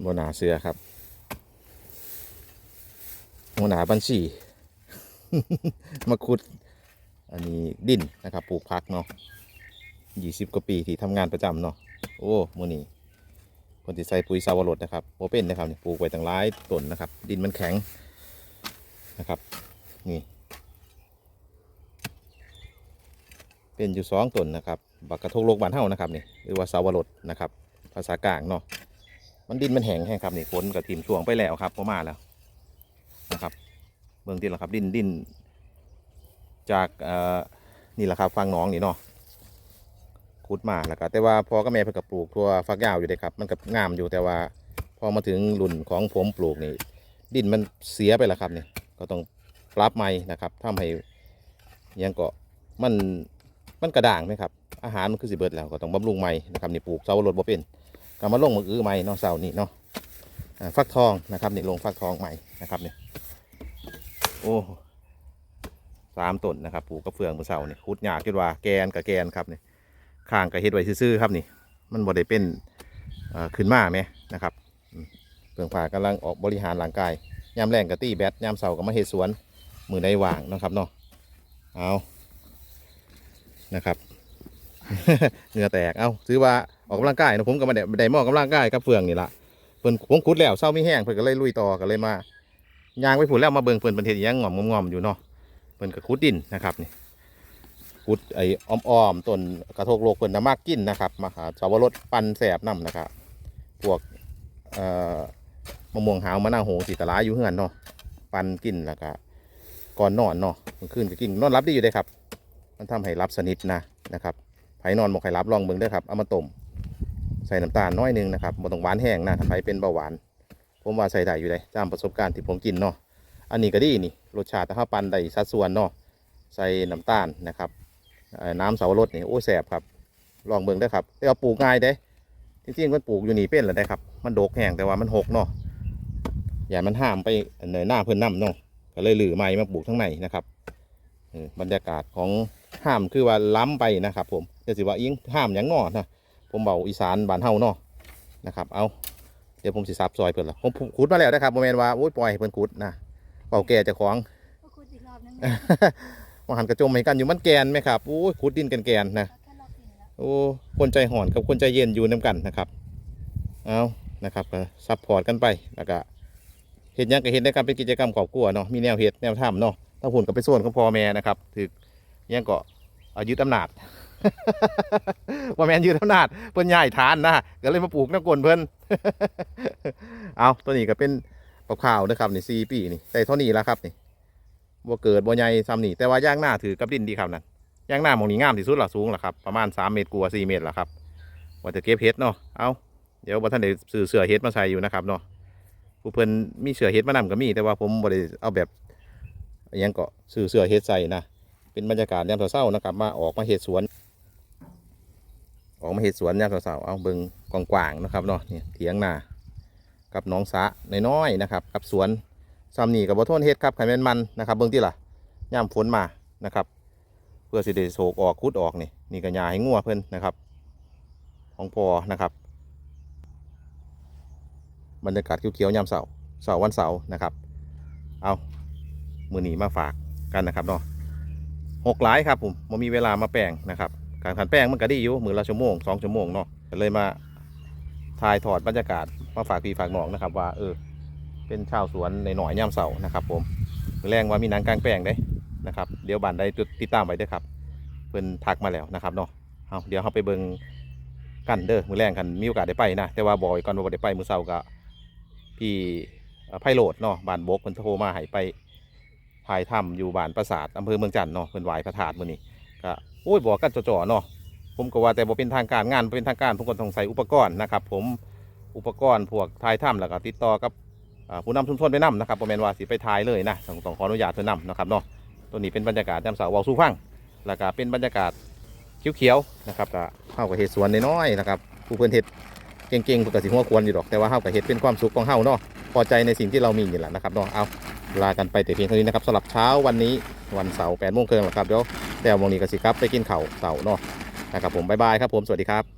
โมนาเสือครับโมนาบัญชีมาขุด อันนี้ดินนะครับ ปลูกพักเนาะยี่สิบกว่าปีที่ทำงานประจำเนาะ โอ้โมนี่คนที่ใส่ปุ๋ยซาวรสนะครับโมเป็นนะครับนี่ปลูกไว้ตั้งหลายต้นนะครับ ดินมันแข็งนะครับ นี่ เป็นอยู่สองต้นนะครับ บักกระทกโลกบานเฮานะครับนี่หรือว่าซาวรสนะครับ ภาษากลางเนาะ มันดินมันแห้งแห้งครับนี่ฝนกับทีมช่วงไปแล้วครับพอมาแล้วนะครับเบื้องต้นแล้วครับดินดินจากเออนี่แหละครับฟังน้องนี่เนาะขุดมาแล้วก็แต่ว่าพอก็แม่เพิ่นก็ปลูกทั่วฟักยาวอยู่เลยครับ มันก็งามอยู่แต่ว่าพอมาถึงรุ่นของผมปลูกนี่ ดินมันเสียไปแล้วครับนี่ก็ต้องปรับใหม่นะครับทำให้ยังก็มันมันกระด่างไหมครับอาหารมันคือสิเบิดแล้วก็ต้องบำรุงใหม่นะครับนี่ปลูกเสารถบ่เป็น ก็มาลงมืออื้อใหม่เนาะเสาร์นี่เนาะฟักทองนะครับนี่ลงฟักทองใหม่นะครับนี่โอ้สามต้นนะครับปลูกกระเฟืองมือเสาร์นี่คุดหยาคิดว่าแกนกับแกนครับนี่ข้างกับเฮ็ดไว้ซื่อๆครับนี่ มันบ่ได้เป็นขึ้นมาไหมนะครับอืมเฟืองผ่ากำลังออกบริหารร่างกายยามแรงกับตี้แบตยามเสาร์ก็มาเฮ็ดสวนมือใดว่างนะครับเนาะเอานะครับเหงื่อแตกเอ้าซื้อว่า ออกกำลังกายนะผมก็มาได้ได้มอกกำลังกายกับเฟืองนี่ละเพิ่นผมขุดแล้วเศร้าไม่แห้งเพิ่นก็เลยลุยต่อก็เลยมายางไปผุนแล้วมาเบิ่งเพิ่นเป็นเฮ็ดอิหยังงอมงอมๆอยู่เนาะเพิ่นก็ขุดดินนะครับนี่ขุดไอ้อ้อมๆต้นกระทกโลกเพิ่นนะมากกินนะครับมาหาสาวรสปันแสบน้ำนะครับพวกเอ่อมะม่วงหาวมะนาวโหงสีตะลาอยู่เฮือนเนาะปันกินแล้วก็ก่อนนอนเนาะกลางคืนก็กินนอนรับดีอยู่เด้ครับ มันทำให้รับสนิทนะนะครับไผนอนบอกไข่รับลองเบิ่งเด้ครับเอามาต้ม ใส่น้ำตาลน้อยหนึงนะครับบ่ต้องหวานแห้งนะถ้าไผเป็นเบาหวาน ผมว่าใส่ได้อยู่เลยตามประสบการณ์ที่ผมกินเนาะอันนี้ก็ดีนี่รสชาติถ้าปันได้สัดส่วนเนาะใส่น้ำตาลนะครับน้ำเสาวรสนี่โอ้แสบครับลองเบิ่งได้ครับแต่ว่าปลูกง่ายเด้จริงๆมันปลูกอยู่นี่เป็นแหละได้ครับ มันโดกแห้งแต่ว่ามันหกเนาะอย่ามันห้ามไปเหนหน้าเพื่อนน้ำเนาะก็เลยหลือไม้มาปลูกทั้งในนะครับบรรยากาศของห้ามคือว่าล้ำไปนะครับ ผมเดี๋ยวสิว่าอิงห้ามอย่างนอนะ ผมเบาอีสานบ้านเฮาเนาะนะครับ เอาเดี๋ยวผมสิซับซอยเพิ่นละผมขุดมาแล้วนะครับโมเมนว่าโอ้ยปล่อยให้เพิ่นขุดนะเป่าแก่เจะของก็คุยอีกรอบนึงมาหันกระจมให้กันอยู่มันแกนไหมครับโอ้ยขุดดินกันแกนๆนะแค่รอบนี้แล้วโอ้คนใจห่อนกับคนใจเย็นอยู่น้ากันนะครับเอานะครับก็ซัพพอร์ตกันไปแล้วก็เห็นยังก็เห็นในการเป็นกิจกรรมครอบครัวเนาะมีแนวเหตุแนวทำเนาะถ้าหุ่นกับไปส่วนของพ่อแม่นะครับถือยังก็เอายึดอำนาจ ว่าแมนยืดอำนาจเพิ่นย้ายฐานนะก็เลยมาปลูกน้ำกลนเพิ่นเอาตัวนี้ก็เป็นปะข่าวนะครับนี่สี่ปีนี่แต่เท่านี้แล้วครับนี่บ่เกิดบ่ใหญ่ซ้ำนี่แต่ว่าย่างหน้าถือกับดินดีครับนั่นย่างหน้ามองนี้งามที่สุดละสูงละครับประมาณสามเมตรกว่าสี่เมตรละครับว่าจะเก็บเห็ดเนาะเอาเดี๋ยวบ่ท่านได้ซื้อเสือเห็ดมาใส่อยู่นะครับเนาะผู้เพิ่นมีเสือเห็ดมานำก็มี แต่ว่าผมบ่ได้เอาแบบยังก็ซื้อเสือเห็ดใส่นะเป็นบรรยากาศยามเช้าๆนะครับมาออกมาเห็ดสวน ออกมาเห็ดสวนยามเช้าๆเอาเบิงกว้างๆนะครับเนาะนี่เถียงนากับน้องสะน้อยๆนะครับ กับสวนซ้ำนี่กับบ่ทนเห็ดครับไข่แมนมันนะครับเบิ่งที่ล่ะยามฝนมานะครับ เพื่อสิได้โศกออกคุดออกนี่นี่ก็ยาให้งัวเพิ่นนะครับ ของพอนะครับ บรรยากาศเขียวๆยามเสาร์เสาร์วันเสาร์นะครับ เอามือหนีมาฝากกันนะครับเนาะหกหลายครับผมมันมีเวลามาแป้งนะครับ การขันแป้งมันก็ดีอยู่มือละชั่วโมงสองชั่วโมงเนาะเลยมาถ่ายถอดบรรยากาศมาฝากพี่ฝากน้องนะครับ ว่าเออเป็นชาวสวนในหน่อยย่ำเสานะครับ ผมมือแรงว่ามีหนังกลางแป้งได้นะครับเดี๋ยวบันได้ติดตามไว้ด้วยครับเพิ่นทักมาแล้วนะครับเนาะเอาเดี๋ยวเราไปเบิ่งกันเด้อมือแรงกันมีโอกาสได้ไปนะแต่ว่าบอยก่อนว่าได้ไปมือเสาร์ก็พี่ไพโรดเนาะบ้านบกเพิ่นโทรมาให้ไปถ่ายทำอยู่บ้านปราสาทอำเภอเมืองจันทน์เนาะเพิ่นไหวพระธาตุมื้อนี้ ก็โอ้ยบอกกันจ่อๆเนาะผมก็ว่าแต่บ่เป็นทางการงานเป็นทางการผมก็ต้องใส่อุปกรณ์นะครับ ผมอุปกรณ์พวกถ่ายทำแล้วก็ติดต่อกับผู้นำชุมชนไปนํนะครับบ่แม่นว่าสิไปถ่ายเลยนะต้องต้องขออนุญาตเพิ่นนํนะครับเนาะตัวนี้เป็นบรรยากาศยามเช้าเว้าสู่ฟังแล้วก็เป็นบรรยากาศเขียวๆนะครับก็เฮาก็เฮ็ดสวนน้อยๆนะครับผู้เพิ่อนเฮ็ดเก่งๆเพิ่นก็สิหัวควรอยู่ดอกแต่ว่าเฮาก็เฮ็ดเป็นความสุขของเฮาเนาะพอใจในสิ่งที่เรามีนี่แหละนะครับเนาะเอา ลากันไปแต่เพียงเท่านี้นะครับสำหรับเช้าวันนี้วันเสาร์แปดโมงครึ่งแล้วครับเดี๋ยวแต่วโมงนี้ก็สิครับไปกินข้าวเสาร์เนาะนะครับผมบ๊ายบายครับผมสวัสดีครับ